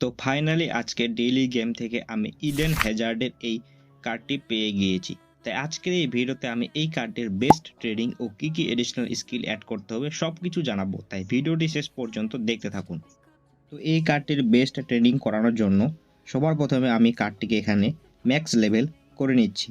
তো ফাইনালি আজকে daily game থেকে আমি ইডেন হ্যাজার্ডের এই কার্ডটি পেয়ে গিয়েছি। তাই আজকের এই ভিডিওতে আমি এই কার্ডটির বেস্ট ট্রেডিং ও কী কী এডিশনাল স্কিল অ্যাড করতে হবে সব কিছু জানাব। তাই ভিডিওটি শেষ পর্যন্ত দেখতে থাকুন। তো এই কার্ডটির বেস্ট ট্রেডিং করানোর জন্য সবার প্রথমে আমি কার্ডটিকে এখানে ম্যাক্স লেভেল করে নিচ্ছি।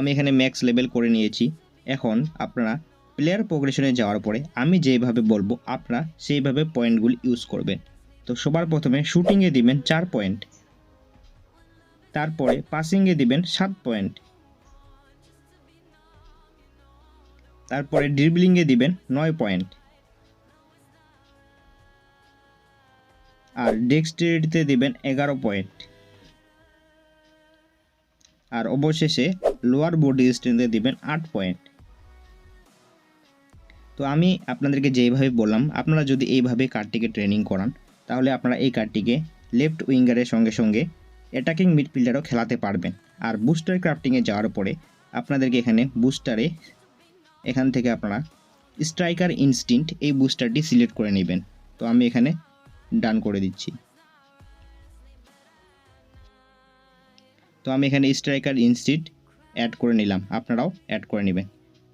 আমি এখানে ম্যাক্স লেভেল করে নিয়েছি। এখন আপনারা প্লেয়ার প্রোগ্রেশনে যাওয়ার পরে আমি যেইভাবে বলব, আপনারা সেইভাবে পয়েন্টগুলি ইউজ করবেন। তো সবার প্রথমে শুটিংয়ে দিবেন চার পয়েন্ট তারপরে পাসিংয়ে দিবেন সাত পয়েন্ট তারপরে ড্রিবলিংয়ে দিবেন নয় পয়েন্ট আর ডেক্সটেরিটিতে দিবেন এগারো পয়েন্ট আর অবশেষে লোয়ার বডি স্ট্রেংথে দিবেন আট পয়েন্ট তো আমি আপনাদেরকে যেইভাবে বললাম, আপনারা যদি এইভাবে কার্ডটিকে ট্রেনিং করান, তাহলে আপনারা এই কার্ডটিকে লেফট উইঙ্গারের সঙ্গে সঙ্গে অ্যাটাকিং মিডফিল্ডারও খেলাতে পারবেন। আর বুস্টার ক্রাফটিংয়ে যাওয়ার পরে আপনাদেরকে এখানে বুস্টারে এখান থেকে আপনারা স্ট্রাইকার ইনস্টিন্ট এই বুস্টারটি সিলেক্ট করে নেবেন। তো আমি এখানে ডান করে দিচ্ছি। তো আমি এখানে স্ট্রাইকার ইনস্টিট অ্যাড করে নিলাম। আপনারাও অ্যাড করে নেবেন।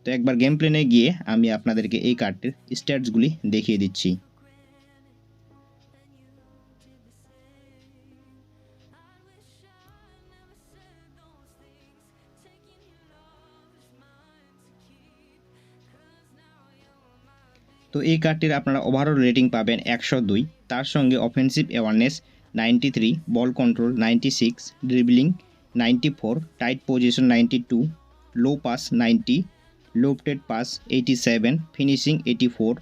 তো একবার গেম প্লেনে গিয়ে আমি আপনাদেরকে এই কার্ডটির স্ট্যাটসগুলি দেখিয়ে দিচ্ছি। তো এই কার্ডটির আপনারা ওভারঅল রেটিং পাবেন একশো দুই। তার সঙ্গে offensive awareness ninety three ball control ninety six dribbling ninety four tight position ninety two low pass ninety lofted pass eighty seven finishing eighty four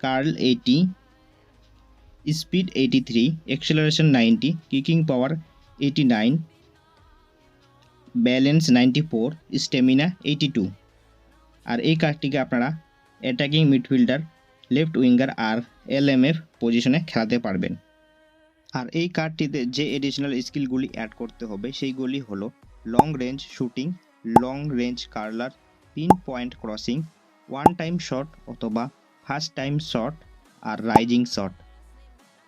curl eighty speed eighty three acceleration ninety kicking power eighty nine balance four eighty two আর এই কার্ডটিকে আপনারা attacking midfielder left winger আর LMF পজিশনে খেলাতে পারবেন। আর এই কার্ডটিতে যে additional স্কিলগুলি add করতে হবে, সেইগুলি হলো long range shooting long range curler pinpoint crossing one time shot অথবা ফার্স্ট টাইম শট আর রাইজিং শট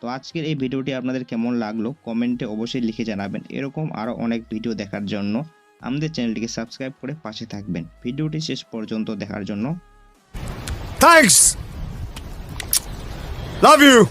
তো আজকের এই ভিডিওটি আপনাদের কেমন লাগল কমেন্টে অবশ্যই লিখে জানাবেন এরকম আরও অনেক ভিডিও দেখার জন্য আমাদের চ্যানেলটিকে সাবস্ক্রাইব করে পাশে থাকবেন ভিডিওটি শেষ পর্যন্ত দেখার জন্য Thanks. Love you.